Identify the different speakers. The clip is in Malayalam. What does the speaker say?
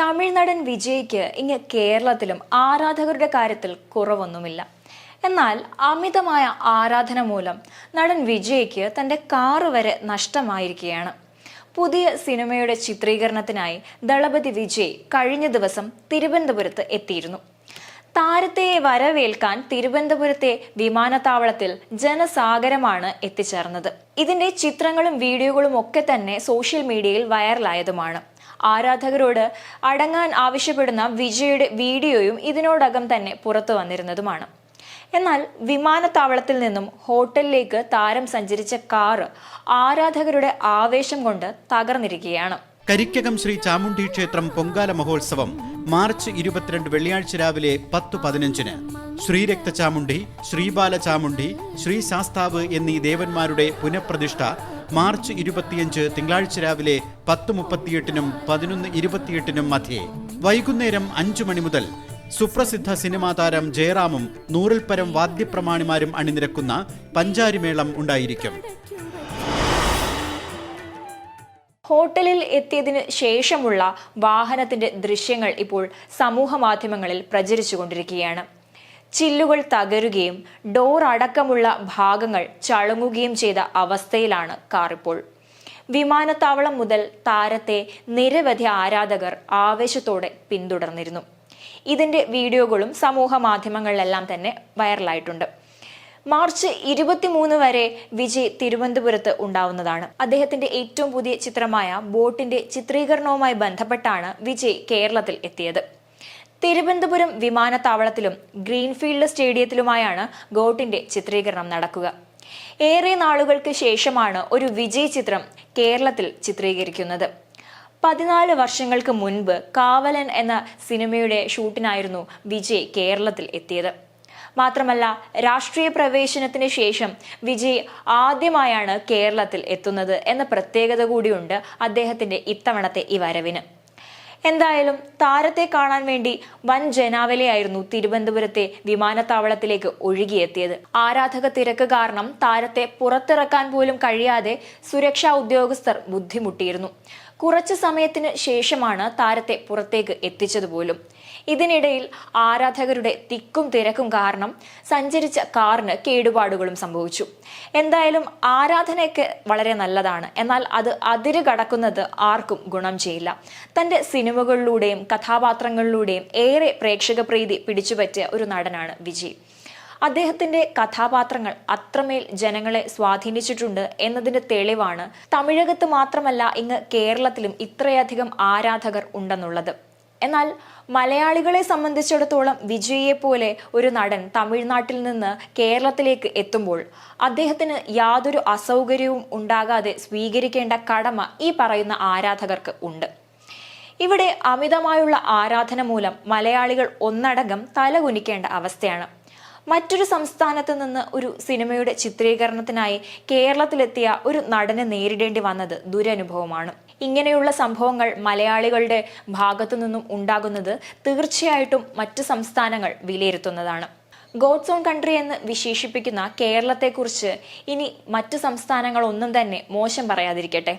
Speaker 1: തമിഴ്നടൻ വിജയ്ക്ക് ഇങ്ങ് കേരളത്തിലും ആരാധകരുടെ കാര്യത്തിൽ കുറവൊന്നുമില്ല. എന്നാൽ അമിതമായ ആരാധന മൂലം നടൻ വിജയ്ക്ക് തന്റെ കാറ് വരെ നഷ്ടമായിരിക്കുകയാണ്. പുതിയ സിനിമയുടെ ചിത്രീകരണത്തിനായി ദളപതി വിജയ് കഴിഞ്ഞ ദിവസം തിരുവനന്തപുരത്ത് എത്തിയിരുന്നു. താരത്തെ വരവേൽക്കാൻ തിരുവനന്തപുരത്തെ വിമാനത്താവളത്തിൽ ജനസാഗരമാണ് എത്തിച്ചേർന്നത്. ഇതിന്റെ ചിത്രങ്ങളും വീഡിയോകളും ഒക്കെ തന്നെ സോഷ്യൽ മീഡിയയിൽ വൈറലായതുമാണ്. ആരാധകരോട് അടങ്ങാൻ ആവശ്യപ്പെടുന്ന വിജയുടെ വീഡിയോയും ഇതിനോടകം തന്നെ പുറത്തു വന്നിരുന്നതുമാണ്. എന്നാൽ വിമാനത്താവളത്തിൽ നിന്നും ഹോട്ടലിലേക്ക് താരം സഞ്ചരിച്ച കാറ് ആരാധകരുടെ ആവേശം കൊണ്ട് തകർന്നിരിക്കുകയാണ്.
Speaker 2: കരിക്കകം ശ്രീ ചാമുണ്ഡി ക്ഷേത്രം പൊങ്കാല മഹോത്സവം മാർച്ച് ഇരുപത്തിരണ്ട് വെള്ളിയാഴ്ച രാവിലെ പത്ത് പതിനഞ്ചിന്. ശ്രീരക്ത ചാമുണ്ഡി ശ്രീബാല ചാമുണ്ഡി ശ്രീ ശാസ്താവ് എന്നീ ദേവന്മാരുടെ പുനഃപ്രതിഷ്ഠ മാർച്ച് ഇരുപത്തിയഞ്ച് തിങ്കളാഴ്ച രാവിലെ പത്ത് മുപ്പത്തിയെട്ടിനും പതിനൊന്ന് ഇരുപത്തിയെട്ടിനും മധ്യേ. വൈകുന്നേരം അഞ്ചു മണി മുതൽ സുപ്രസിദ്ധ സിനിമാ താരം ജയറാമും നൂറിൽ പരം വാദ്യപ്രമാണിമാരും അണിനിരക്കുന്ന പഞ്ചാരിമേളം ഉണ്ടായിരിക്കും.
Speaker 1: ഹോട്ടലിൽ എത്തിയതിന് ശേഷമുള്ള വാഹനത്തിന്റെ ദൃശ്യങ്ങൾ ഇപ്പോൾ സമൂഹ മാധ്യമങ്ങളിൽ പ്രചരിച്ചുകൊണ്ടിരിക്കുകയാണ്. ചില്ലുകൾ തകരുകയും ഡോർ അടക്കമുള്ള ഭാഗങ്ങൾ ചളുങ്ങുകയും ചെയ്ത അവസ്ഥയിലാണ് കാറിപ്പോൾ വിമാനത്താവളം മുതൽ താരത്തെ നിരവധി ആരാധകർ ആവേശത്തോടെ പിന്തുടർന്നിരുന്നു. ഇതിന്റെ വീഡിയോകളും സമൂഹ മാധ്യമങ്ങളിലെല്ലാം തന്നെ വൈറലായിട്ടുണ്ട്. മാർച്ച് ഇരുപത്തിമൂന്ന് വരെ വിജയ് തിരുവനന്തപുരത്ത് ഉണ്ടാവുന്നതാണ്. അദ്ദേഹത്തിന്റെ ഏറ്റവും പുതിയ ചിത്രമായ ബോട്ടിന്റെ ചിത്രീകരണവുമായി ബന്ധപ്പെട്ടാണ് വിജയ് കേരളത്തിൽ എത്തിയത്. തിരുവനന്തപുരം വിമാനത്താവളത്തിലും ഗ്രീൻഫീൽഡ് സ്റ്റേഡിയത്തിലുമായാണ് ഗോട്ടിന്റെ ചിത്രീകരണം നടക്കുക. ഏറെ നാളുകൾക്ക് ശേഷമാണ് ഒരു വിജയ് ചിത്രം കേരളത്തിൽ ചിത്രീകരിക്കുന്നത്. പതിനാല് വർഷങ്ങൾക്ക് മുൻപ് കാവലൻ എന്ന സിനിമയുടെ ഷൂട്ടിനായിരുന്നു വിജയ് കേരളത്തിൽ എത്തിയത്. മാത്രമല്ല രാഷ്ട്രീയ പ്രവേശനത്തിന് ശേഷം വിജയ് ആദ്യമായാണ് കേരളത്തിൽ എത്തുന്നത് എന്ന പ്രത്യേകത കൂടിയുണ്ട് അദ്ദേഹത്തിന്റെ ഇത്തവണത്തെ ഈ വരവിന്. എന്തായാലും താരത്തെ കാണാൻ വേണ്ടി വൻ ജനാവലിയായിരുന്നു തിരുവനന്തപുരത്തെ വിമാനത്താവളത്തിലേക്ക് ഒഴുകിയെത്തിയത്. ആരാധക തിരക്ക് കാരണം താരത്തെ പുറത്തിറക്കാൻ പോലും കഴിയാതെ സുരക്ഷാ ഉദ്യോഗസ്ഥർ ബുദ്ധിമുട്ടിയിരുന്നു. കുറച്ചു സമയത്തിന് ശേഷമാണ് താരത്തെ പുറത്തേക്ക് എത്തിച്ചത് പോലും. ഇതിനിടയിൽ ആരാധകരുടെ തിക്കും തിരക്കും കാരണം സഞ്ചരിച്ച കാറിന് കേടുപാടുകളും സംഭവിച്ചു. എന്തായാലും ആരാധനയൊക്കെ വളരെ നല്ലതാണ്. എന്നാൽ അത് അതിര് കടക്കുന്നത് ആർക്കും ഗുണം ചെയ്യില്ല. തന്റെ സിനിമകളിലൂടെയും കഥാപാത്രങ്ങളിലൂടെയും ഏറെ പ്രേക്ഷക പ്രീതി പിടിച്ചുപറ്റിയ ഒരു നടനാണ് വിജയ് അദ്ദേഹത്തിന്റെ കഥാപാത്രങ്ങൾ അത്രമേൽ ജനങ്ങളെ സ്വാധീനിച്ചിട്ടുണ്ട് എന്നതിന്റെ തെളിവാണ്. തമിഴകത്ത് മാത്രമല്ല ഇങ്ങ് കേരളത്തിലും ഇത്രയധികം ആരാധകർ ഉണ്ടെന്നുള്ളത്. എന്നാൽ മലയാളികളെ സംബന്ധിച്ചിടത്തോളം വിജയെ പോലെ ഒരു നടൻ തമിഴ്നാട്ടിൽ നിന്ന് കേരളത്തിലേക്ക് എത്തുമ്പോൾ അദ്ദേഹത്തിന് യാതൊരു അസൗകര്യവും ഉണ്ടാകാതെ സ്വീകരിക്കേണ്ട കടമ ഈ പറയുന്ന ആരാധകർക്ക് ഉണ്ട്. ഇവിടെ അമിതമായുള്ള ആരാധന മൂലം മലയാളികൾ ഒന്നടങ്കം തലകുനിക്കേണ്ട അവസ്ഥയാണ്. മറ്റൊരു സംസ്ഥാനത്ത് നിന്ന് ഒരു സിനിമയുടെ ചിത്രീകരണത്തിനായി കേരളത്തിലെത്തിയ ഒരു നടനെ നേരിടേണ്ടി വന്നത് ദുരനുഭവമാണ്. ഇങ്ങനെയുള്ള സംഭവങ്ങൾ മലയാളികളുടെ ഭാഗത്തു നിന്നും ഉണ്ടാകുന്നത് തീർച്ചയായിട്ടും മറ്റ് സംസ്ഥാനങ്ങൾ വിലയിരുത്തുന്നതാണ്. ഗോഡ്സ് ഓൺ കൺട്രി എന്ന് വിശേഷിപ്പിക്കുന്ന കേരളത്തെക്കുറിച്ച് ഇനി മറ്റു സംസ്ഥാനങ്ങളൊന്നും തന്നെ മോശം പറയാതിരിക്കട്ടെ.